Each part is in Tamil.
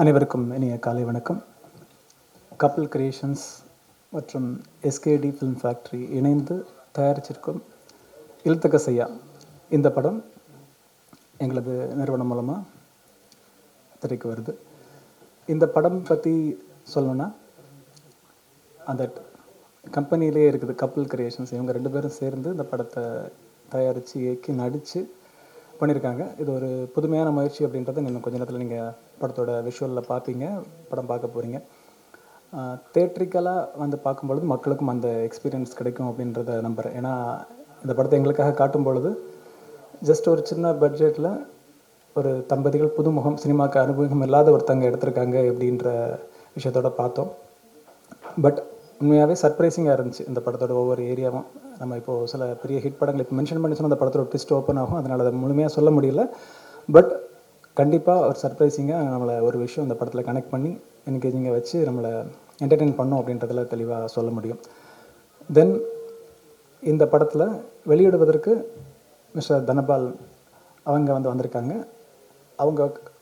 அனைவருக்கும் இனிய காலை வணக்கம். கப்பல் கிரியேஷன்ஸ் மற்றும் எஸ்கேடி ஃபிலிம் ஃபேக்ட்ரி இணைந்து தயாரிச்சிருக்கும் இழுத்தக்க செய்யா இந்த படம் எங்களது நிறுவனம் மூலமாக திரைக்கு வருது. இந்த படம் பற்றி சொல்லணும்னா அந்த கம்பெனியிலே இருக்குது கப்பல் கிரியேஷன்ஸ் இவங்க ரெண்டு பேரும் சேர்ந்து இந்த படத்தை தயாரித்து இயக்கி நடித்து பண்ணியிருக்காங்க இது ஒரு புதுமையான முயற்சி அப்படின்றத இன்னும் கொஞ்ச நேரத்தில் நீங்கள் படத்தோட விஷுவலில் பார்ப்பீங்க படம் பார்க்க போகிறீங்க தேட்ரிக்கலாக வந்து பார்க்கும்பொழுது மக்களுக்கும் அந்த எக்ஸ்பீரியன்ஸ் கிடைக்கும் அப்படின்றத நம்புகிறேன் ஏன்னா இந்த படத்தை எங்களுக்காக காட்டும் பொழுது ஜஸ்ட் ஒரு சின்ன பட்ஜெட்டில் ஒரு தம்பதிகள் புதுமுகம் சினிமாவுக்கு அனுபவம் இல்லாத ஒருத்தங்க எடுத்திருக்காங்க அப்படின்ற விஷயத்தோட பார்த்தோம். பட் உண்மையாகவே சர்ப்ரைசிங்காக இருந்துச்சு இந்த படத்தோட ஒவ்வொரு ஏரியாவும். நம்ம இப்போது சில பெரிய ஹிட் படங்கள் இப்போ மென்ஷன் பண்ணி சொன்னால் அந்த படத்தோட ட்விஸ்ட் ஓப்பன் ஆகும். அதனால் அதை முழுமையாக சொல்ல முடியல. பட் கண்டிப்பாக ஒரு சர்ப்ரைசிங்காக நம்மளை ஒரு விஷயம் அந்த படத்தில் கனெக்ட் பண்ணி என்கேஜிங்கை வச்சு நம்மளை என்டர்டெயின் பண்ணோம் அப்படின்றதில் தெளிவாக சொல்ல முடியும். தென் இந்த படத்தில் வெளியிடுவதற்கு மிஸ்டர் தனபால் அவங்க வந்து வந்திருக்காங்க. அவங்க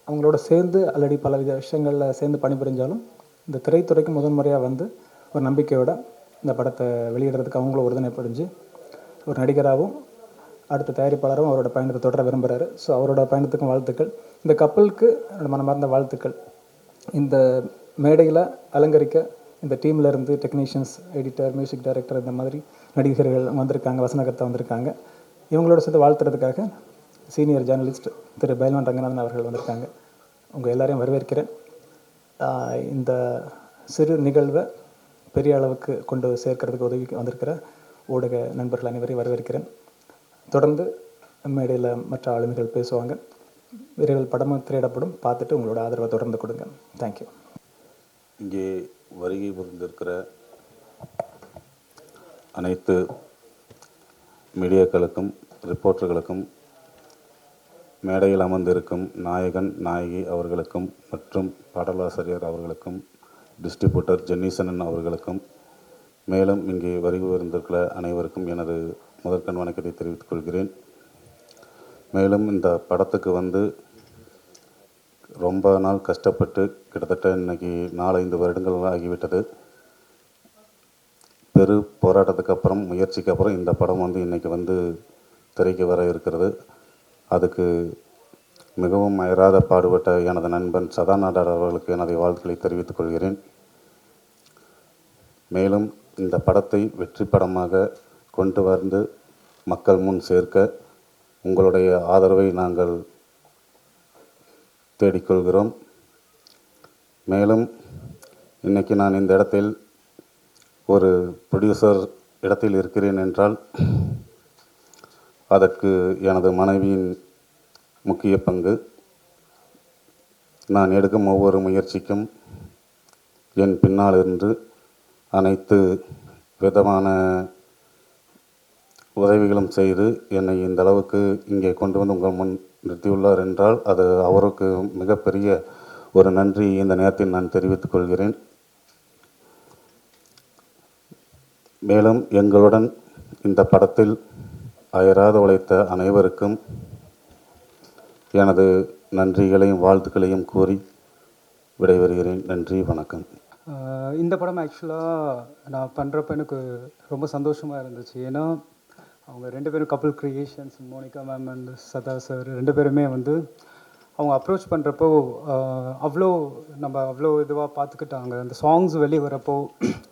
அவங்களோட சேர்ந்து ஆல்ரெடி பலவித விஷயங்களில் சேர்ந்து பணிபுரிஞ்சாலும் இந்த திரைத்துறைக்கு முதன் முறையாக வந்து ஒரு நம்பிக்கையோடு இந்த படத்தை வெளியிடுறதுக்கு அவங்களும் உறுதுணை புரிஞ்சு ஒரு நடிகராகவும் அடுத்த தயாரிப்பாளரும் அவரோட பயணத்தை தொடர விரும்புகிறாரு ஸோ அவரோட பயணத்துக்கும் வாழ்த்துக்கள். இந்த கப்பலுக்கு மனமார்ந்த வாழ்த்துக்கள். இந்த மேடையில் அலங்கரிக்க இந்த டீமில் இருந்து டெக்னீஷியன்ஸ் எடிட்டர் மியூசிக் டைரக்டர் இந்த மாதிரி நடிகர்கள் வந்திருக்காங்க வசனகர்த்தா வந்திருக்காங்க. இவங்களோட சேர்த்து வாழ்த்துறதுக்காக சீனியர் ஜேர்னலிஸ்ட் திரு பைல்வான் ரங்கநாதன் அவர்கள் வந்திருக்காங்க. உங்கள் எல்லாரையும் வரவேற்கிறேன். இந்த சிறு நிகழ்வை பெரிய அளவுக்கு கொண்டு சேர்க்கறதுக்கு உதவி வந்திருக்கிற ஊடக நண்பர்கள் அனைவரையும் வரவேற்கிறேன். தொடர்ந்து மேடையில் மற்ற ஆளுமைகள் பேசுவாங்க. விரைவில் படமும் திரையிடப்படும். பார்த்துட்டு உங்களோட ஆதரவை தொடர்ந்து கொடுங்க. தேங்க்யூ இங்கே வருகை புரிந்திருக்கிற அனைத்து மீடியாக்களுக்கும் ரிப்போர்ட்டர்களுக்கும் மேடையில் அமர்ந்திருக்கும் நாயகன் நாயகி அவர்களுக்கும் மற்றும் பாடலாசிரியர் அவர்களுக்கும் டிஸ்ட்ரிபியூட்டர் ஜென்னிசனன் அவர்களுக்கும் மேலும் இங்கே வருகை வந்திருக்கிற அனைவருக்கும் எனது முதற்கண் வணக்கத்தை தெரிவித்துக் கொள்கிறேன். மேலும் இந்த படத்துக்கு வந்து ரொம்ப நாள் கஷ்டப்பட்டு கிட்டத்தட்ட இன்னைக்கு நாலஞ்சு வருடங்கள் ஆகிவிட்டது. பெரு போராட்டத்துக்கு அப்புறம் முயற்சிக்கு அப்புறம் இந்த படம் வந்து இன்னைக்கு வந்து திரைக்கு வர இருக்கிறது. அதுக்கு மிகவும் அயராத பாடுபட்ட எனது நண்பன் சதாநாதர் அவர்களுக்கு எனது வாழ்த்துக்களை தெரிவித்துக் கொள்கிறேன். மேலும் இந்த படத்தை வெற்றி படமாக கொண்டு வந்து மக்கள் முன் சேர்க்க உங்களுடைய ஆதரவை நாங்கள் தேடிக்கொள்கிறோம். மேலும் இன்னைக்கு நான் இந்த இடத்தில் ஒரு ப்ரொடியூசர் இடத்தில் இருக்கிறேன் என்றால் அதற்கு எனது மனைவியின் முக்கிய பங்கு. நான் எடுக்கும் ஒவ்வொரு முயற்சிக்கும் என் பின்னால் இருந்து அனைத்து விதமான உதவிகளும் செய்து என்னை இந்த அளவுக்கு இங்கே கொண்டு வந்து உங்கள் முன் நிறுத்தியுள்ளார் என்றால் அது அவருக்கு மிகப்பெரிய ஒரு நன்றி. இந்த நேரத்தில் நான் தெரிவித்துக் கொள்கிறேன். மேலும் எங்களுடன் இந்த படத்தில் அயராது உழைத்த அனைவருக்கும் எனது நன்றிகளையும் வாழ்த்துக்களையும் கூறி விடைபெறுகிறேன். நன்றி வணக்கம். இந்த படம் ஆக்சுவலாக நான் பண்ணுறப்ப எனக்கு ரொம்ப சந்தோஷமாக இருந்துச்சு. ஏன்னா அவங்க ரெண்டு பேரும் Kappal creations Monica ma'am and Sadha sir ரெண்டு பேருமே வந்து அவங்க அப்ரோச் பண்ணுறப்போ அவ்வளோ நம்ம அவ்வளோ இதுவாக பார்த்துக்கிட்டாங்க அந்த சாங்ஸ் வெளியே வரப்போ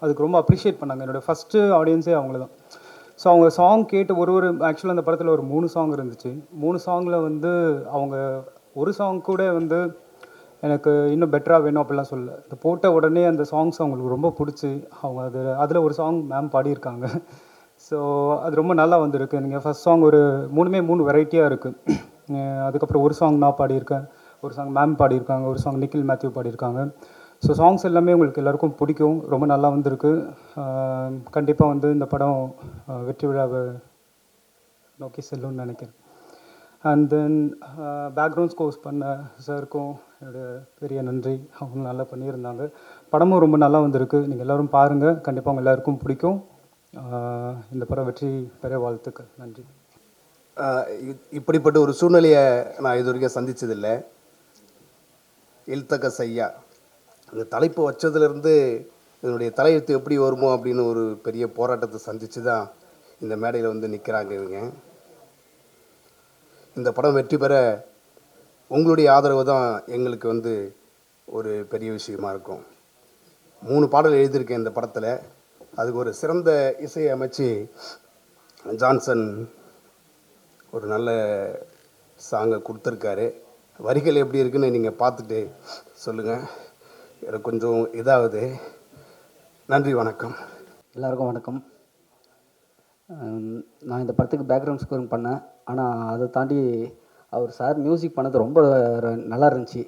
அதுக்கு ரொம்ப அப்ரிஷியேட் பண்ணாங்க. என்னோடய ஃபஸ்ட்டு ஆடியன்ஸே அவங்கள தான் ஸோ அவங்க சாங் கேட்டு ஒரு ஒரு ஆக்சுவலாக அந்த படத்தில் ஒரு மூணு சாங் இருந்துச்சு. மூணு சாங்கில் வந்து அவங்க ஒரு சாங் கூட வந்து எனக்கு இன்னும் பெட்டராக வேணும் அப்படிலாம் சொல்லல. இது போட்ட உடனே அந்த சாங்ஸ் அவங்களுக்கு ரொம்ப பிடிச்சி. அவங்க அது அதில் ஒரு சாங் மேம் பாடியிருக்காங்க. ஸோ அது ரொம்ப நல்லா வந்திருக்கு. நீங்கள் ஃபஸ்ட் சாங் ஒரு மூணுமே மூணு வெரைட்டியாக இருக்குது அதுக்கப்புறம் ஒரு சாங் நான் பாடியிருக்கேன். ஒரு சாங் மேம் பாடியிருக்காங்க. ஒரு சாங் நிக்கில் மேத்யூ பாடியிருக்காங்க. ஸோ சாங்ஸ் எல்லாமே உங்களுக்கு எல்லாருக்கும் பிடிக்கும். ரொம்ப நல்லா வந்திருக்கு. கண்டிப்பாக வந்து இந்த படம் வெற்றி விழாவை நோக்கி செல்லும்னு நினைக்கிறேன். அண்ட் தென் பேக்ரவுண்ட் ஸ்கோர்ஸ் பண்ண சாருக்கும் என்னுடைய பெரிய நன்றி. அவங்க நல்லா பண்ணியிருந்தாங்க. படமும் ரொம்ப நல்லா வந்திருக்கு. நீங்கள் எல்லோரும் பாருங்கள் கண்டிப்பாக அவங்க எல்லாருக்கும் பிடிக்கும். இந்த படம் வெற்றி பெற வாழ்த்துக்கள். நன்றி. இப்படிப்பட்ட ஒரு சூழ்நிலையை நான் இது வரைக்கும் சந்தித்ததில்லை எழுத்தக்க செய்யா இந்த தலைப்பு வச்சதுலேருந்து இதனுடைய தலையெழுத்து எப்படி வருமோ அப்படின்னு ஒரு பெரிய போராட்டத்தை சந்தித்து தான் இந்த மேடையில் வந்து நிற்கிறாங்க இவங்க. இந்த படம் வெற்றி பெற உங்களுடைய ஆதரவு தான் எங்களுக்கு வந்து ஒரு பெரிய விஷயமா இருக்கும். மூணு பாடல் எழுதியிருக்கேன் இந்த படத்தில். அதுக்கு ஒரு சிறந்த இசையை அமைச்சு ஜான்சன் ஒரு நல்ல சாங்கை கொடுத்துருக்காரு. வரிகள் எப்படி இருக்குன்னு நீங்கள் பார்த்துட்டு சொல்லுங்கள் எனக்கு கொஞ்சம் இதாகுது. நன்றி வணக்கம். எல்லாருக்கும் வணக்கம். நான் இந்த படத்துக்கு பேக்ரவுண்ட் ஸ்கோரிங் பண்ணேன். ஆனால் அதை தாண்டி அவர் சார் மியூசிக் பண்ணது ரொம்ப நல்லா இருந்துச்சு.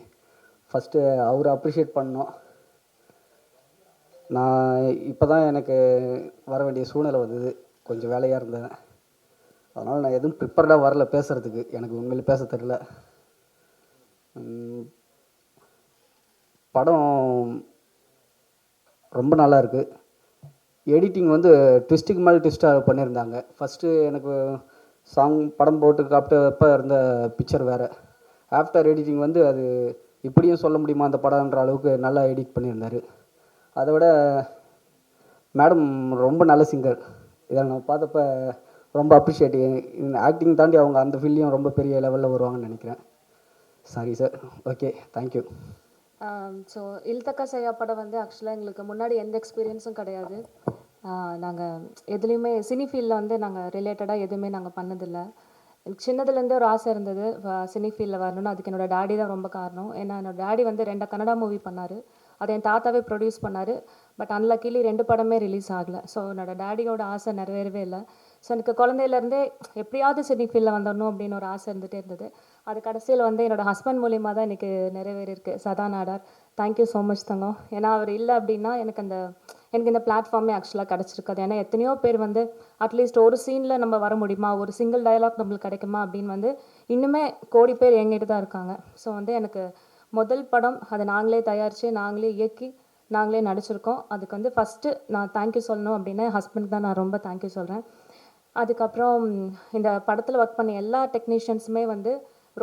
ஃபஸ்ட்டு அவரை அப்ரிஷியேட் பண்ணோம். நான் இப்போ தான் எனக்கு வர வேண்டிய சூழ்நிலை வந்தது. கொஞ்சம் வேலையாக இருந்தேன். அதனால் நான் எதுவும் ப்ரிப்பர்டாக வரல பேசுகிறதுக்கு எனக்கு உண்மையிலே பேச தெரில படம் ரொம்ப நல்லா இருக்குது எடிட்டிங் வந்து ட்விஸ்ட்டுக்கு மேலே ட்விஸ்ட்டாக பண்ணியிருந்தாங்க. ஃபஸ்ட்டு எனக்கு சாங் படம் போட்டு காப்பிட்டப்போ இருந்த பிக்சர் வேறு. ஆஃப்டர் எடிட்டிங் வந்து அது இப்படியும் சொல்ல முடியுமா அந்த படம்ன்ற அளவுக்கு நல்லா எடிட் பண்ணியிருந்தார். அதை விட மேடம் ரொம்ப நல்ல சிங்கர் இதை நான் பார்த்தப்ப ரொம்ப அப்ரிஷியேட் ஆக்டிங் தாண்டி அவங்க அந்த ஃபீல்டையும் ரொம்ப பெரிய லெவலில் வருவாங்கன்னு நினைக்கிறேன். Sorry sir okay thank you so இல்தக்கா செய்யா படம் வந்து ஆக்சுவலாக எங்களுக்கு முன்னாடி எந்த எக்ஸ்பீரியன்ஸும் கிடையாது. நாங்கள் எதுலேயுமே சினி ஃபீல்டில் வந்து நாங்கள் ரிலேட்டடாக எதுவுமே நாங்கள் பண்ணதில்லை. எனக்கு சின்னதுலேருந்தே ஒரு ஆசை இருந்தது சினி ஃபீல்டில் வரணும்னு. அதுக்கு என்னோட டேடி தான் ரொம்ப காரணம். ஏன்னா என்னோடய டேடி வந்து ரெண்டு கன்னடா மூவி பண்ணார். அதை என் தாத்தாவே ப்ரொடியூஸ் பண்ணார். பட் அன்லக்கிலி ரெண்டு படமே ரிலீஸ் ஆகலை. ஸோ என்னோடய டேடியோட ஆசை நிறைவேறவே இல்லை. ஸோ எனக்கு குழந்தையிலேருந்தே எப்படியாவது சினி ஃபீல்டில் வந்துடணும் அப்படின்னு ஒரு ஆசை இருந்துகிட்டே இருந்தது. அது கடைசியில் வந்து என்னோடய ஹஸ்பண்ட் மூலியமாக தான் எனக்கு நிறைவேறியிருக்கு. Sadha Nadar. Thank you so much தங்கம். ஏன்னா அவர் இல்லை அப்படின்னா எனக்கு அந்த எனக்கு இந்த பிளாட்ஃபார்மே ஆக்சுவலாக கிடச்சிருக்காது. ஏன்னா எத்தனையோ பேர் வந்து அட்லீஸ்ட் ஒரு சீனில் நம்ம வர முடியுமா? ஒரு சிங்கிள் டயலாக் நம்மளுக்கு கிடைக்குமா? அப்படின்னு வந்து இன்னுமே கோடி பேர் எங்கிட்டு தான் இருக்காங்க. ஸோ வந்து எனக்கு முதல் படம் அதை நாங்களே தயாரித்து நாங்களே இயக்கி நாங்களே நடிச்சிருக்கோம். அதுக்கு வந்து ஃபஸ்ட்டு நான் தேங்க்யூ சொல்லணும் அப்படின்னா ஹஸ்பண்ட் தான் நான் ரொம்ப தேங்க்யூ சொல்கிறேன் அதுக்கப்புறம் இந்த படத்தில் ஒர்க் பண்ண எல்லா டெக்னீஷியன்ஸுமே வந்து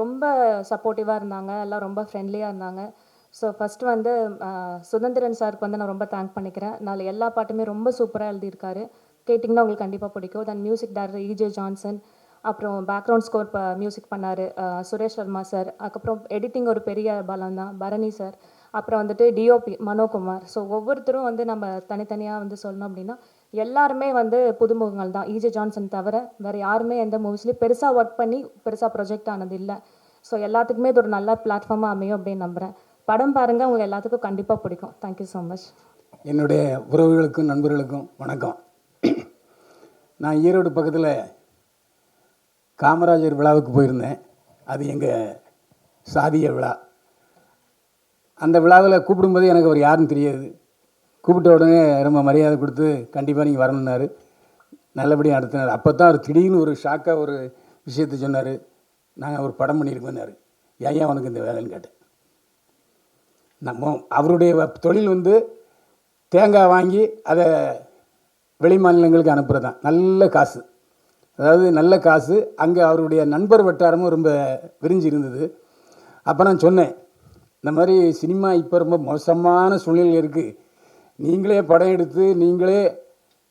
ரொம்ப சப்போர்ட்டிவாக இருந்தாங்க. எல்லாம் ரொம்ப ஃப்ரெண்ட்லியாக இருந்தாங்க. ஸோ ஃபஸ்ட்டு வந்து சுதந்திரன் சாருக்கு வந்து நான் ரொம்ப தேங்க் பண்ணிக்கிறேன். நாலு எல்லா பாட்டுமே ரொம்ப சூப்பராக எழுதியிருக்காரு. கேட்டிங்கன்னா உங்களுக்கு கண்டிப்பாக பிடிக்கும். தென் மியூசிக் டேரக்டர் இஜே ஜான்சன் அப்புறம் பேக்ரவுண்ட் ஸ்கோர் இப்போ மியூசிக் பண்ணார் சுரேஷ் சர்மா சார் அதுக்கப்புறம் எடிட்டிங் ஒரு பெரிய பலம் தான். பரணி சார் அப்புறம் வந்துட்டு டிஓபி மனோகுமார். ஸோ ஒவ்வொருத்தரும் வந்து நம்ம தனித்தனியாக வந்து சொல்லணும் அப்படின்னா எல்லாருமே வந்து புதுமுகங்கள் தான். இஜே ஜான்சன் தவிர வேறு யாருமே எந்த மூவிஸ்லேயும் பெருசாக ஒர்க் பண்ணி பெருசாக ப்ரொஜெக்ட் ஆனது இல்லை. ஸோ எல்லாத்துக்குமே இது ஒரு நல்ல பிளாட்ஃபார்மாக அமையும் அப்படின்னு நம்புகிறேன் படம் பாருங்கள் உங்களுக்கு எல்லாத்துக்கும் கண்டிப்பாக பிடிக்கும். தேங்க்யூ ஸோ மச் என்னுடைய உறவுகளுக்கும் நண்பர்களுக்கும் வணக்கம். நான் ஈரோடு பக்கத்தில் காமராஜர் விழாவுக்கு போயிருந்தேன். அது எங்கள் சாதிய விழா. அந்த விழாவில் கூப்பிடும்போது எனக்கு அவர் யாருன்னு தெரியாது. கூப்பிட்ட உடனே ரொம்ப மரியாதை கொடுத்து கண்டிப்பாக நீங்கள் வரணுன்னாரு நல்லபடியாக நடத்தினார். அப்போ தான் அவர் திடீர்னு ஒரு ஷாக்காக ஒரு விஷயத்தை சொன்னார். நாங்கள் ஒரு படம் பண்ணியிருக்கோன்னாரு ஏன் உனக்கு இந்த வேலைன்னு கேட்டேன். நம்ம அவருடைய தொழில் வந்து தேங்காய் வாங்கி அதை வெளி மாநிலங்களுக்கு அனுப்புகிறது தான் நல்ல காசு. அதாவது நல்ல காசு. அங்கே அவருடைய நண்பர் வட்டாரமும் ரொம்ப விரிஞ்சு இருந்தது. அப்போ நான் சொன்னேன் இந்த மாதிரி சினிமா இப்போ ரொம்ப மோசமான சூழ்நிலை இருக்குது நீங்களே படம் எடுத்து நீங்களே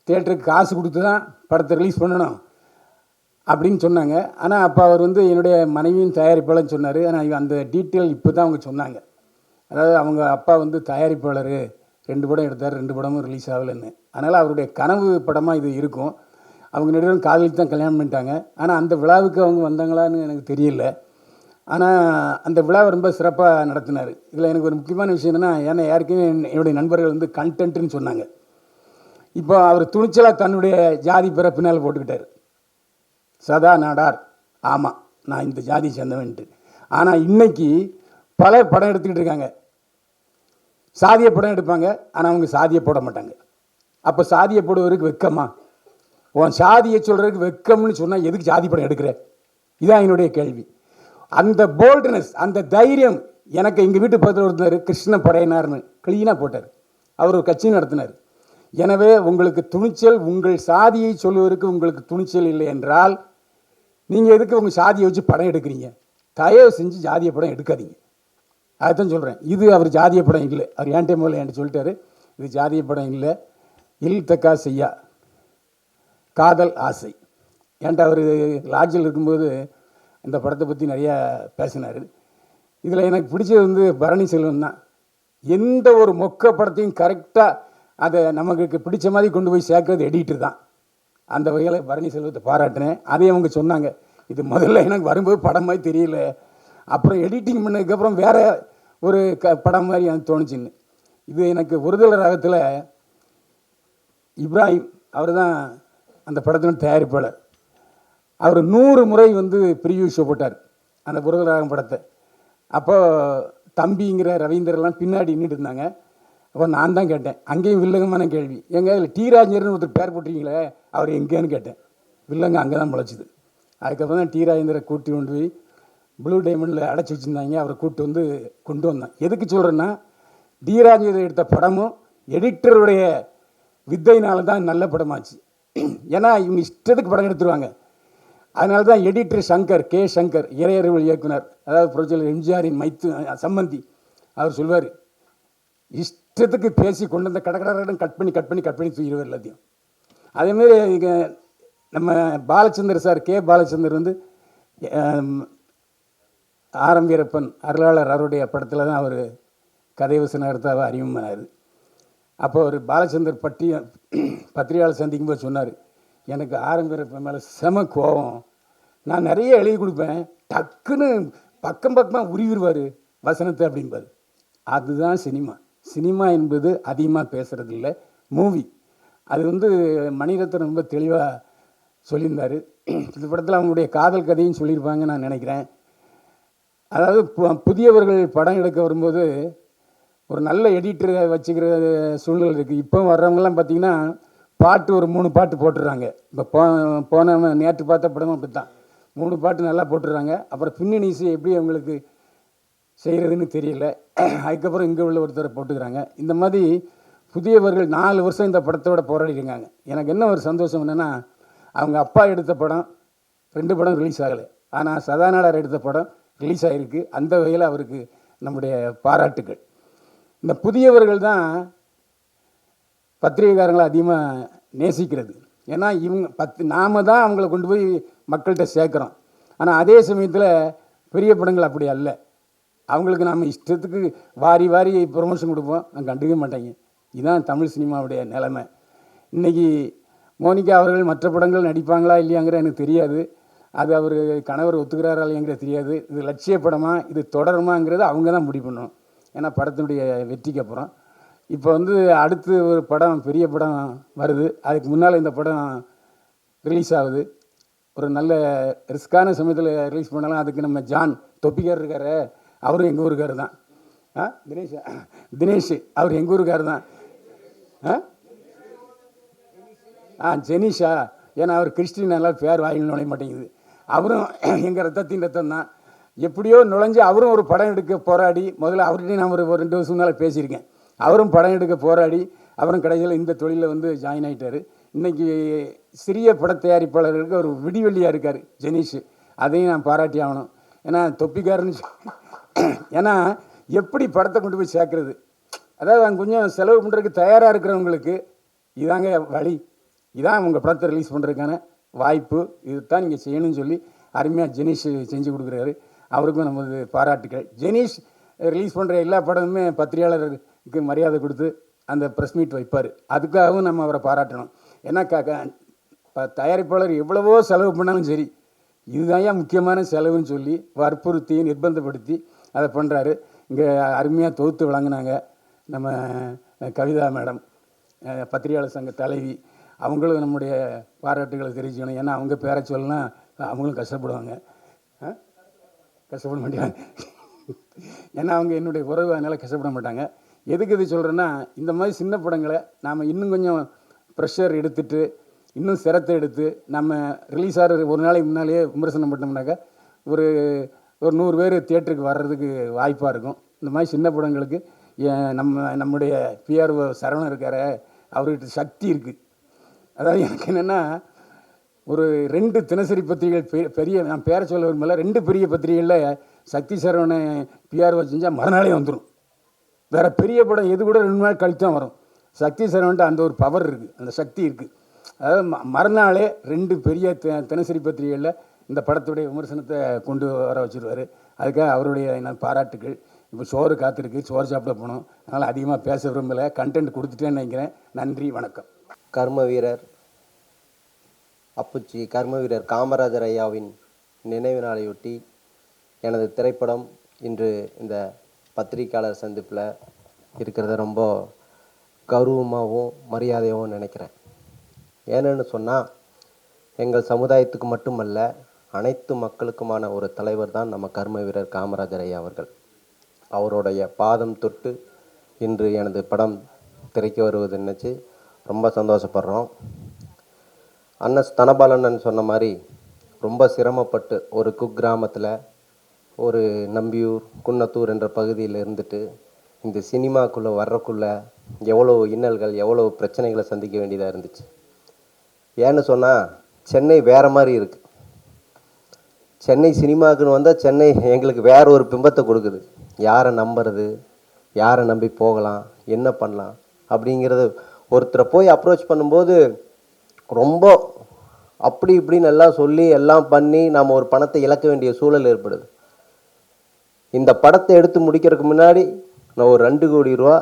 தேட்டருக்கு காசு கொடுத்து தான் படத்தை ரிலீஸ் பண்ணணும் அப்படின்னு சொன்னாங்க. ஆனால் அப்போ அவர் வந்து என்னுடைய மனைவியும் தயாரிப்பாளர்னு சொன்னார். ஆனால் அந்த டீட்டெயில் இப்போ தான் அவங்க சொன்னாங்க. அதாவது அவங்க அப்பா வந்து தயாரிப்பாளர். ரெண்டு படம் எடுத்தார் ரெண்டு படமும் ரிலீஸ் ஆகலைன்னு. அதனால் அவருடைய கனவு படமாக இது இருக்கும். அவங்க நடுவில் காதலித்து தான் கல்யாணம் பண்ணிட்டாங்க. ஆனால் அந்த விழாவுக்கு அவங்க வந்தாங்களான்னு எனக்கு தெரியல. ஆனால் அந்த விழாவை ரொம்ப சிறப்பாக நடத்தினார். இதில் எனக்கு ஒரு முக்கியமான விஷயம் என்னென்னா ஏன்னா யாருக்குமே என்னுடைய நண்பர்கள் வந்து கண்டென்ட்னு சொன்னாங்க. இப்போ அவர் துணிச்சலாக தன்னுடைய ஜாதி பிறப்பினால் பின்னால் போட்டுக்கிட்டார். சதா நாடார். ஆமாம் நான் இந்த ஜாதி சேர்ந்தவன்ட்டு. ஆனால் இன்னைக்கு பலர் படம் எடுத்துக்கிட்டு இருக்காங்க. சாதிய படம் எடுப்பாங்க ஆனால் அவங்க சாதியை போட மாட்டாங்க. அப்போ சாதியை போடுவதற்கு வெக்கமா? உன் சாதியை சொல்கிறதுக்கு வெக்கம்னு சொன்னால் எதுக்கு ஜாதி படம் எடுக்கிற? இதான் என்னுடைய கேள்வி. அந்த போல்ட்னஸ் அந்த தைரியம் எனக்கு எங்கள் வீட்டு பக்கத்தில் ஒருத்தர் கிருஷ்ண பறையனார்னு க்ளீனாக போட்டார். அவர் ஒரு கட்சி நடத்தினார். எனவே உங்களுக்கு துணிச்சல் உங்கள் சாதியை சொல்வதற்கு உங்களுக்கு துணிச்சல் இல்லை என்றால் நீங்கள் எதுக்கு உங்கள் சாதியை வச்சு படம் எடுக்கிறீங்க? தயவு செஞ்சு ஜாதிய படம் எடுக்காதீங்க. அதைத்தான் சொல்கிறேன் இது அவர் ஜாதிய படம் இல்லை. அவர் ஏன்டே முதல்ல என்கிட்ட சொல்லிட்டாரு. இது ஜாதிய படம் இல்லை. இல் தக்கா செய்யா. காதல் ஆசை. ஏன்ட்ட அவர் லாட்ஜில் இருக்கும்போது இந்த படத்தை பற்றி நிறையா பேசினார். இதில் எனக்கு பிடிச்சது வந்து பரணி செல்வன் தான். எந்த ஒரு மொக்க படத்தையும் கரெக்டாக அதை நமக்கு பிடிச்ச மாதிரி கொண்டு போய் சேர்க்கறது எடிட்டர் தான். அந்த வகையில் பரணி செல்வத்தை பாராட்டினேன். அதே அவங்க சொன்னாங்க. இது முதல்ல எனக்கு வரும்போது படம் மாதிரி தெரியல. அப்புறம் எடிட்டிங் பண்ணதுக்கப்புறம் வேறு ஒரு க படம் மாதிரி எனக்கு தோணுச்சுன்னு. இது எனக்கு ஒருதல ராகத்தில் இப்ராஹிம் அவர் தான் அந்த படத்தின் தயாரிப்பாளர். அவர் நூறு முறை வந்து ப்ரிவியூ ஷோ போட்டார் அந்த புரதராகம் படத்தை. அப்போ தம்பிங்கிற ரவீந்திரலாம் பின்னாடி நின்றுட்டு இருந்தாங்க. அப்போ நான் தான் கேட்டேன் அங்கேயும் வில்லங்கமான கேள்வி. எங்க இதில் டி ராஜேந்திரன் ஒருத்தர் பேர் போட்டிருக்கீங்களே அவர் எங்கேன்னு கேட்டேன். வில்லங்க அங்கே தான் முளைச்சிது. அதுக்கப்புறம் தான் டி ராஜேந்திர கூட்டி கொண்டு போய் ப்ளூ டைமண்டில் அடைச்சி வச்சுருந்தாங்க. அவரை கூட்டு வந்து கொண்டு வந்தேன். எதுக்கு சொல்கிறேன்னா டி ராஜேந்திரன் எடுத்த படமும் எடிட்டருடைய வித்தையினால தான் நல்ல படமாச்சு. ஏன்னா இவங்க இஷ்டத்துக்கு படம் எடுத்துருவாங்க. அதனால தான் எடிட்டர் சங்கர் கே சங்கர் இறையறிவல் இயக்குனர் அதாவது புரட்சியாளர் எம்ஜிஆரின் மைத்து சம்மந்தி அவர் சொல்வார் இஷ்டத்துக்கு பேசி கொண்டு வந்த கடற்கடன் கட் பண்ணி கட் பண்ணி கட் பண்ணி தூக்கிடுவார் எல்லாத்தையும். அதேமாரி இங்கே நம்ம பாலச்சந்தர் சார் கே பாலச்சந்தர் வந்து ஆம், ஆரம் வீரப்பன் அருளாளர் அவருடைய படத்தில் தான் அவர் கதை வசனம் அறிமுகமானார். அப்போ அவர் பாலச்சந்தர் பற்றி பத்திரிகையாளர் சந்திக்கும் போது சொன்னார் எனக்கு ஆரம்பிறப்ப மேலே செம கோபம் நான் நிறைய எழுதி கொடுப்பேன். டக்குன்னு பக்கம் பக்கமாக உருவிடுவார் வசனத்தை அப்படிம்பார். அதுதான் சினிமா. சினிமா என்பது அதிகமாக பேசுறது இல்லை மூவி. அது வந்து மணிரத்னம் ரொம்ப தெளிவாக சொல்லியிருந்தார். இந்த படத்தில் அவங்களுடைய காதல் கதையும் சொல்லியிருப்பாங்க நான் நினைக்கிறேன். அதாவது பு- புதியவர்கள் படம் எடுக்க வரும்போது ஒரு நல்ல எடிட்டரை வச்சுக்கிற சூழ்நிலை இருக்குது இப்போ வர்றவங்கலாம் பார்த்தீங்கன்னா பாட்டு ஒரு மூணு பாட்டு போட்டுடுறாங்க. இப்போ போ போன நேற்று பார்த்த படமும் அப்படி தான் மூணு பாட்டு நல்லா போட்டுடுறாங்க. அப்புறம் பின்னணி இசை எப்படி அவங்களுக்கு செய்கிறதுன்னு தெரியல. அதுக்கப்புறம் இங்கே உள்ள ஒருத்தரை போட்டுக்கிறாங்க. இந்த மாதிரி புதியவர்கள் நாலு வருஷம் இந்த படத்தோட போராடி இருக்காங்க எனக்கு என்ன ஒரு சந்தோஷம் என்னென்னா அவங்க அப்பா எடுத்த படம் ரெண்டு படம் ரிலீஸ் ஆகலை. ஆனால் சதாநாடர் எடுத்த படம் ரிலீஸ் ஆகிருக்கு அந்த வகையில் அவருக்கு நம்முடைய பாராட்டுக்கள். இந்த புதியவர்கள் தான் பத்திரிகைக்காரங்களை அதிகமாக நேசிக்கிறது. ஏன்னா இவங்க பத்து நாம தான் அவங்கள கொண்டு போய் மக்கள்கிட்ட சேர்க்குறோம். ஆனால் அதே சமயத்தில் பெரிய படங்கள் அப்படி அல்ல. அவங்களுக்கு நாம் இஷ்டத்துக்கு வாரி வாரி ப்ரொமோஷன் கொடுப்போம். நான் கண்டுக்க மாட்டாங்க. இதுதான் தமிழ் சினிமாவுடைய நிலைமை. இன்றைக்கி மோனிகா அவர்கள் மற்ற படங்கள் நடிப்பாங்களா இல்லையாங்கிற எனக்கு தெரியாது. அது அவர் கணவர் ஒத்துக்கிறாரா இல்லையாங்கிறது தெரியாது. இது லட்சிய படமா இது தொடருமாங்கிறது அவங்க தான் முடிவு பண்ணணும் ஏன்னா படத்தினுடைய வெற்றிக்கு அப்புறம். இப்போ வந்து அடுத்து ஒரு படம் பெரிய படம் வருது. அதுக்கு முன்னால் இந்த படம் ரிலீஸ் ஆகுது. ஒரு நல்ல ரிஸ்க்கான சமயத்தில் ரிலீஸ் பண்ணாலும். அதுக்கு நம்ம ஜான் தொப்பிக்கார் இருக்காரு. அவரும் எங்கள் ஊருக்கார் தான். ஆ தினேஷ் தினேஷ் அவர் எங்கள் ஊருக்கார் தான். ஆ? ஆ ஜெனிஷா. ஏன்னா அவர் கிறிஸ்டின் நல்லா பேர் வாயில் நுழைய மாட்டேங்குது. அவரும் எங்கள் ரத்தத்தின் ரத்தம் தான். எப்படியோ நுழைஞ்சு அவரும் ஒரு படம் எடுக்க போராடி முதல்ல அவர்கிட்டையும் நான் ஒரு ரெண்டு வருஷம் முன்னால் பேசியிருக்கேன். அவரும் படம் எடுக்க போராடி அவரும் கடைசியில் இந்த தொழிலில் வந்து ஜாயின் ஆகிட்டார் இன்றைக்கி சிறிய பட தயாரிப்பாளர்களுக்கு ஒரு விடிவெள்ளியாக இருக்கார் ஜெனீஷ். அதையும் நான் பாராட்டி ஆகணும். ஏன்னா தொப்பிக்காரன்னு ஏன்னா எப்படி படத்தை கொண்டு போய் சேர்க்குறது? அதாவது அவங்க கொஞ்சம் செலவு பண்ணுறதுக்கு தயாராக இருக்கிறவங்களுக்கு இதாங்க வழி. இதான் உங்கள் படத்தை ரிலீஸ் பண்ணுறதுக்கான வாய்ப்பு. இதுதான் நீங்கள் செய்யணும்னு சொல்லி அருமையாக ஜெனீஷ் செஞ்சு கொடுக்குறாரு. அவருக்கும் நமது பாராட்டுக்கள். ஜெனீஷ் ரிலீஸ் பண்ணுற எல்லா படமுமே பத்திரிகையாளருக்கு மரியாதை கொடுத்து அந்த ப்ரெஸ் மீட் வைப்பார். அதுக்காகவும் நம்ம அவரை பாராட்டணும். ஏன்னா க ப- தயாரிப்பாளர் எவ்வளவோ செலவு பண்ணாலும் சரி இதுதான் ஏன் முக்கியமான செலவுன்னு சொல்லி வற்புறுத்தி நிர்பந்தப்படுத்தி அதை பண்ணுறாரு இங்கே அருமையாக தொகுத்து வழங்கினாங்க நம்ம கவிதா மேடம் பத்திரிகையாளர் சங்க தலைவி. அவங்களும் நம்முடைய பாராட்டுகளை தெரிவிக்கணும் ஏன்னா அவங்க பேரை சொல்லனா அவங்களும் கஷ்டப்படுவாங்க. கஷ்டப்பட மாட்டாங்க ஏன்னா அவங்க என்னுடைய உறவு அதனால் கஷ்டப்பட மாட்டாங்க. எதுக்கு இது சொல்கிறேன்னா இந்த மாதிரி சின்ன படங்களை நாம் இன்னும் கொஞ்சம் ப்ரெஷர் எடுத்துட்டு இன்னும் சிரத்தை எடுத்து நம்ம ரிலீஸ் ஆகிற ஒரு நாளைக்கு முன்னாலேயே விமர்சனம் பண்ணோம்னாக்கா ஒரு ஒரு நூறு பேர் தியேட்டருக்கு வர்றதுக்கு வாய்ப்பாக இருக்கும். இந்த மாதிரி சின்ன படங்களுக்கு ஏன் நம்ம நம்முடைய பிஆர்ஓ சரவணன் இருக்கார் அவர்கிட்ட சக்தி இருக்குது அதாவது எனக்கு என்னென்னா ஒரு ரெண்டு தினசரி பத்திரிகைகள் பெ- பெரிய நான் பேர சொல்ல விரும்பல ரெண்டு பெரிய பத்திரிகைகளில் சக்தி சரவணை பிஆர்ஓ செஞ்சால் மறுநாளே வந்துடும் வேறு பெரிய படம் எது கூட ரெண்டு நாள் கழித்து தான் வரும். சக்தி சரவன்ட்டு அந்த ஒரு பவர் இருக்குது அந்த சக்தி இருக்குது அதாவது ம- மறுநாளே ரெண்டு பெரிய தினசரி பத்திரிகைகளில் இந்த படத்துடைய விமர்சனத்தை கொண்டு வர வச்சுருவார். அதுக்காக அவருடைய நான் பாராட்டுகள். இப்போ சோறு காத்திருக்கு. சோறு சாப்பிட போகணும் அதனால் அதிகமாக பேச விரும்பலை. கண்டென்ட் கொடுத்துட்டேன்னு நினைக்கிறேன். நன்றி. வணக்கம். கர்ம வீரர் அப்புச்சி கர்ம வீரர் காமராஜர் ஐயாவின் நினைவு நாளையொட்டி எனது திரைப்படம் இன்று இந்த பத்திரிக்கையாளர் சந்திப்பில் இருக்கிறத ரொம்ப கௌரவமாகவும் மரியாதையாகவும் நினைக்கிறேன். ஏன்னு சொன்னால் எங்கள் சமுதாயத்துக்கு மட்டுமல்ல அனைத்து மக்களுக்குமான ஒரு தலைவர் தான் நம்ம கர்ம வீரர் காமராஜர் ஐயா அவர்கள். அவருடைய பாதம் தொட்டு இன்று எனது படம் திரைக்கு வருவது நினச்சி ரொம்ப சந்தோஷப்படுறோம். அண்ணன் ஸ்தனபாலண்ணன் சொன்ன மாதிரி ரொம்ப சிரமப்பட்டு ஒரு குக்கிராமத்தில் ஒரு நம்பியூர் குன்னத்தூர் என்ற பகுதியில் இருந்துட்டு இந்த சினிமாக்குள்ளே வர்றக்குள்ளே எவ்வளோ இன்னல்கள் எவ்வளோ பிரச்சனைகளை சந்திக்க வேண்டியதாக இருந்துச்சு. ஏன்னு சொன்னால் சென்னை வேறு மாதிரி இருக்குது சென்னை சினிமாவுக்குன்னு வந்தால் சென்னை எங்களுக்கு வேற ஒரு பிம்பத்தை கொடுக்குது. யாரை நம்புறது யாரை நம்பி போகலாம் என்ன பண்ணலாம் அப்படிங்கிறது ஒருத்தரை போய் அப்ரோச் பண்ணும்போது ரொம்ப அப்படி இப்படின்னு எல்லாம் சொல்லி எல்லாம் பண்ணி நாம் ஒரு பணத்தை இழக்க வேண்டிய சூழல் ஏற்படுது. இந்த படத்தை எடுத்து முடிக்கிறதுக்கு முன்னாடி நான் ஒரு ரெண்டு கோடி ரூபா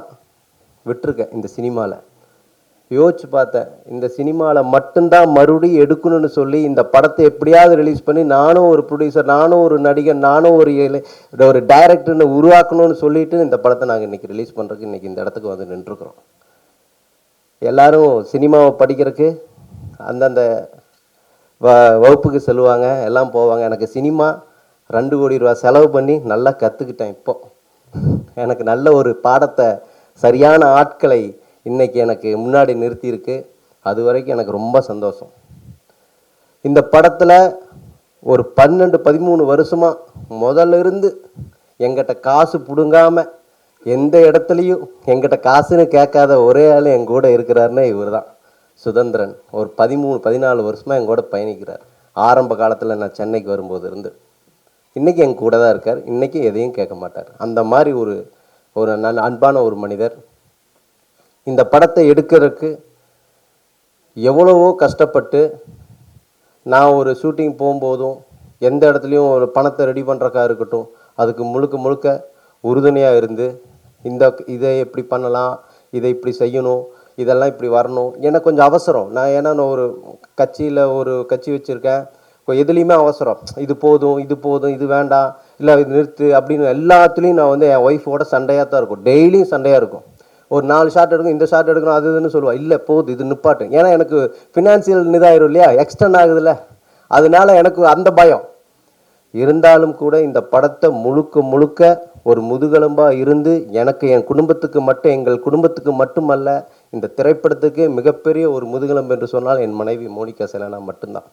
விட்டிருக்கேன் இந்த சினிமாவில் யோசிச்சு பார்த்தேன் இந்த சினிமாவில் மட்டும்தான் மறுபடியும் எடுக்கணும்னு சொல்லி இந்த படத்தை எப்படியாவது ரிலீஸ் பண்ணி நானும் ஒரு ப்ரொடியூசர் நானும் ஒரு நடிகர் நானும் ஒரு ஒரு டைரக்டர்னு உருவாக்கணும்னு சொல்லிட்டு இந்த படத்தை நாங்கள் இன்றைக்கி ரிலீஸ் பண்ணுறதுக்கு இன்றைக்கி இந்த இடத்துக்கு வந்து நின்றுருக்குறோம். எல்லாரும் சினிமாவை படிக்கிறதுக்கு அந்தந்த வ வகுப்புக்கு செல்லுவாங்க எல்லாம் போவாங்க. எனக்கு சினிமா ரெண்டு கோடி ரூபா செலவு பண்ணி நல்லா கற்றுக்கிட்டேன் இப்போ. எனக்கு நல்ல ஒரு பாடத்தை சரியான ஆட்களை இன்னைக்கு எனக்கு முன்னாடி நிறுத்தியிருக்கு. அது வரைக்கும் எனக்கு ரொம்ப சந்தோஷம். இந்த படத்தில் ஒரு பன்னெண்டு பதிமூணு வருஷமாக முதல்ல இருந்து எங்கிட்ட காசு பிடுங்காமல் எந்த இடத்துலையும் எங்கிட்ட காசுன்னு கேட்காத ஒரே ஆள் என் கூட இருக்கிறாருன்னா இவர் தான். சுதந்திரன். ஒரு பதிமூணு பதினாலு வருஷமாக என் கூட பயணிக்கிறார். ஆரம்ப காலத்தில் நான் சென்னைக்கு வரும்போது இருந்து. இன்றைக்கி என் கூட தான் இருக்கார். இன்றைக்கி எதையும் கேட்க மாட்டார். அந்த மாதிரி ஒரு ஒரு நல்ல அன்பான ஒரு மனிதர். இந்த படத்தை எடுக்கிறதுக்கு எவ்வளவோ கஷ்டப்பட்டு நான் ஒரு ஷூட்டிங் போகும்போதும் எந்த இடத்துலையும் ஒரு பணத்தை ரெடி பண்ணுறக்கா இருக்கட்டும் அதுக்கு முழுக்க முழுக்க உறுதுணையாக இருந்து இந்த இதை எப்படி பண்ணலாம் இதை இப்படி செய்யணும் இதெல்லாம் இப்படி வரணும் எனக்கு கொஞ்சம் அவசரம். நான் ஏன்னா நான் ஒரு கட்சியில் ஒரு கட்சி வச்சுருக்கேன். எதுலேயுமே அவசரம். இது போதும் இது போதும் இது வேண்டாம் இல்லை இது நிறுத்து அப்படின்னு எல்லாத்துலேயும் நான் வந்து என் ஒய்ஃபோட சண்டையாக தான் இருக்கும். டெய்லியும் சண்டையாக இருக்கும். ஒரு நாலு ஷார்ட் எடுக்கும் இந்த ஷார்ட் எடுக்கணும் அது இதுன்னு சொல்லுவாள் இல்லை போகுது இது நிப்பாட்டு. ஏன்னா எனக்கு ஃபினான்சியல் இதாயிரும் இல்லையா? எக்ஸ்டன் ஆகுதுல்ல. அதனால எனக்கு அந்த பயம். இருந்தாலும் கூட இந்த படத்தை முழுக்க முழுக்க ஒரு முதுகெலும்பாக இருந்து எனக்கு என் குடும்பத்துக்கு மட்டும் எங்கள் குடும்பத்துக்கு மட்டுமல்ல இந்த திரைப்படத்துக்கு மிகப்பெரிய ஒரு முதுகெலும்பு என்று சொன்னால் என் மனைவி மோனிகா செலனா மட்டும்தான்.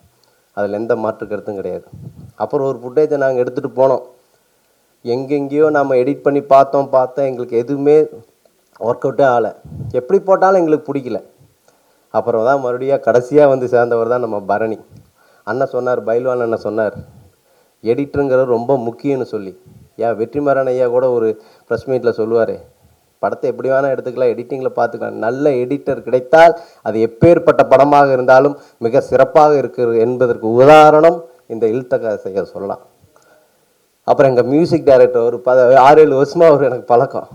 அதில் எந்த மாற்று கருத்தும் கிடையாது. அப்புறம் ஒரு ஃபுட்டேஜை நாங்கள் எடுத்துகிட்டு போனோம். எங்கெங்கேயோ நம்ம எடிட் பண்ணி பார்த்தோம் பார்த்தோம். எங்களுக்கு எதுவுமே ஒர்க் அவுட்டே ஆகலை. எப்படி போட்டாலும் எங்களுக்கு பிடிக்கல. அப்புறம் தான் மறுபடியும் கடைசியாக வந்து சேர்ந்தவர் தான் நம்ம பரணி. அண்ணன் சொன்னார் பைல்வான் அண்ணன் சொன்னார் எடிட்டருங்கிறது ரொம்ப முக்கியம்னு சொல்லி. ஏன் வெற்றிமாறன் ஐயா கூட ஒரு ப்ரெஸ் மீட்டில் சொல்லுவார் படத்தை எப்படி வேணால் எடுத்துக்கலாம் எடிட்டிங்கில் பார்த்துக்கலாம். நல்ல எடிட்டர் கிடைத்தால் அது எப்பேற்பட்ட படமாக இருந்தாலும் மிக சிறப்பாக இருக்கிறது என்பதற்கு உதாரணம் இந்த இழுத்தக செய்ய சொல்லலாம். அப்புறம் எங்கள் மியூசிக் டைரக்டர் ஒரு பத ஆறு ஏழு வருஷமாக அவர் எனக்கு பழக்கம்.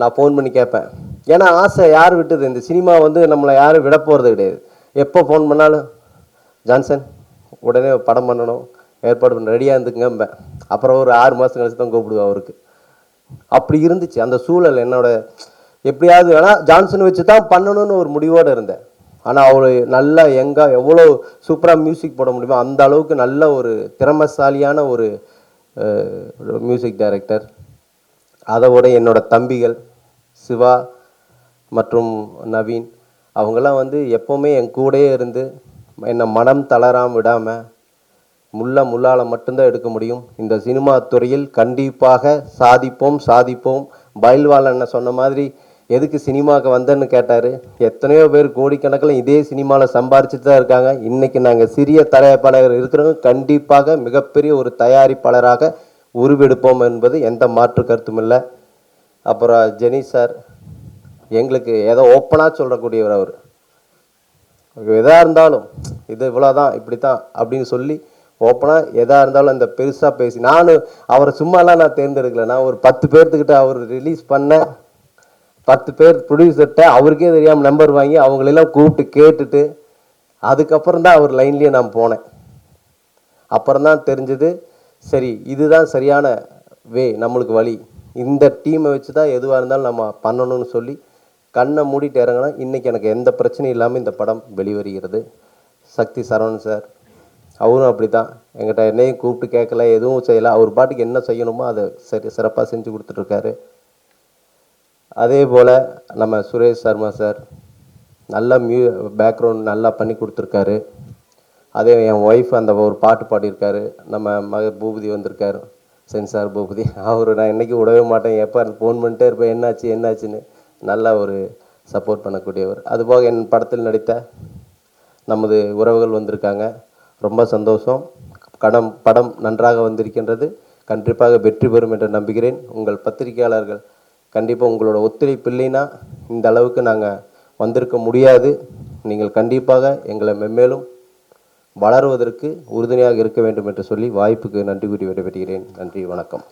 நான் ஃபோன் பண்ணி கேட்பேன். ஏன்னா ஆசை யார் விட்டது? இந்த சினிமா வந்து நம்மளை யாரும் விட போகிறது கிடையாது. எப்போ ஃபோன் பண்ணாலும் ஜான்சன் உடனே படம் பண்ணணும். ஏற்பாடு பண்ண ரெடியாக இருந்துக்குங்கம்பேன். அப்புறம் ஒரு ஆறு மாதம் கழிச்சு தான் கூப்பிடுவேன் அவருக்கு. அப்படி இருந்துச்சு. அந்த சூழல் என்னோட எப்படியாவது வேணால் ஜான்சன் வச்சு தான் பண்ணணும்னு ஒரு முடிவோடு இருந்தேன். ஆனால் அவர் நல்லா எங்கே எவ்வளோ சூப்பராக மியூசிக் போட முடியுமோ அந்த அளவுக்கு நல்ல ஒரு திறமசாலியான ஒரு மியூசிக் டைரக்டர் அதை விட தம்பிகள் சிவா மற்றும் நவீன் அவங்கெல்லாம் வந்து எப்போவுமே என் கூடயே இருந்து என்னை மனம் தளராம விடாமல் முள்ள முள்ளால் மட்டும்தான் எடுக்க முடியும். இந்த சினிமா துறையில் கண்டிப்பாக சாதிப்போம் சாதிப்போம். பயில்வாள் அண்ணன் சொன்ன மாதிரி எதுக்கு சினிமாவுக்கு வந்தேன்னு கேட்டார். எத்தனையோ பேர் கோடிக்கணக்கில் இதே சினிமாவில் சம்பாரிச்சுட்டு தான் இருக்காங்க. இன்றைக்கி நாங்கள் சிறிய தயாரிப்பாளர் இருக்கிறவங்க கண்டிப்பாக மிகப்பெரிய ஒரு தயாரிப்பாளராக உருவெடுப்போம் என்பது எந்த மாற்று கருத்தும் இல்லை. அப்புறம் ஜெனி சார் எங்களுக்கு ஏதோ ஓப்பனாக சொல்லக்கூடியவர் அவர். எதாக இருந்தாலும் இது இவ்வளோதான் இப்படி தான் அப்படின்னு சொல்லி ஓப்பனாக எதாக இருந்தாலும் இந்த பெருசாக பேசி நான் அவரை சும்மாலாம் நான் தேர்ந்தெடுக்கல. நான் ஒரு பத்து பேர்த்துக்கிட்ட அவர் ரிலீஸ் பண்ண பத்து பேர் ப்ரொடியூசர்கிட்ட அவருக்கே தெரியாமல் நம்பர் வாங்கி அவங்களெல்லாம் கூப்பிட்டு கேட்டுட்டு அதுக்கப்புறம் தான் அவர் லைன்லேயே நான் போனேன். அப்புறம் தான் தெரிஞ்சது சரி இதுதான் சரியான வே நம்மளுக்கு வழி. இந்த டீமை வச்சு தான் எதுவாக இருந்தாலும் நம்ம பண்ணணும்னு சொல்லி கண்ணை மூடிட்டு இறங்கினா இன்றைக்கி எனக்கு எந்த பிரச்சனையும் இல்லாமல் இந்த படம் வெளிவருகிறது. சக்தி சரவணன் சார் அவரும் அப்படி தான் எங்கிட்ட என்னையும் கூப்பிட்டு கேட்கல எதுவும் செய்யலை. அவர் பாட்டுக்கு என்ன செய்யணுமோ அதை சரி சிறப்பாக செஞ்சு கொடுத்துட்ருக்காரு. அதே போல் நம்ம சுரேஷ் சர்மா சார் நல்ல மியூ பேக்ரவுண்ட் நல்லா பண்ணி கொடுத்துருக்காரு. அதே என் ஒய்ஃப் அந்த ஒரு பாட்டு பாடியிருக்காரு. நம்ம மக பூபதி வந்திருக்காரு. சென்சார் பூபதி. அவர் நான் இன்றைக்கி விடவே மாட்டேன். எப்போ ஃபோன் பண்ணிட்டே இருப்பேன். என்னாச்சு என்னாச்சுன்னு நல்லா ஒரு சப்போர்ட் பண்ணக்கூடியவர். அதுபோக என் படத்தில் நடித்த நமது உறவுகள் வந்திருக்காங்க. ரொம்ப சந்தோஷம். கடம் படம் நன்றாக வந்திருக்கின்றது. கண்டிப்பாக வெற்றி பெறும் என்று நம்புகிறேன். உங்கள் பத்திரிகையாளர்கள் கண்டிப்பாக உங்களோட ஒத்துழைப்பு இல்லைன்னா இந்த அளவுக்கு நாங்கள் வந்திருக்க முடியாது. நீங்கள் கண்டிப்பாக எங்களை மென்மேலும் வளருவதற்கு உறுதுணையாக இருக்க வேண்டும் என்று சொல்லி வாய்ப்புக்கு நன்றி கூறி விடைபெறுகிறேன். நன்றி வணக்கம்.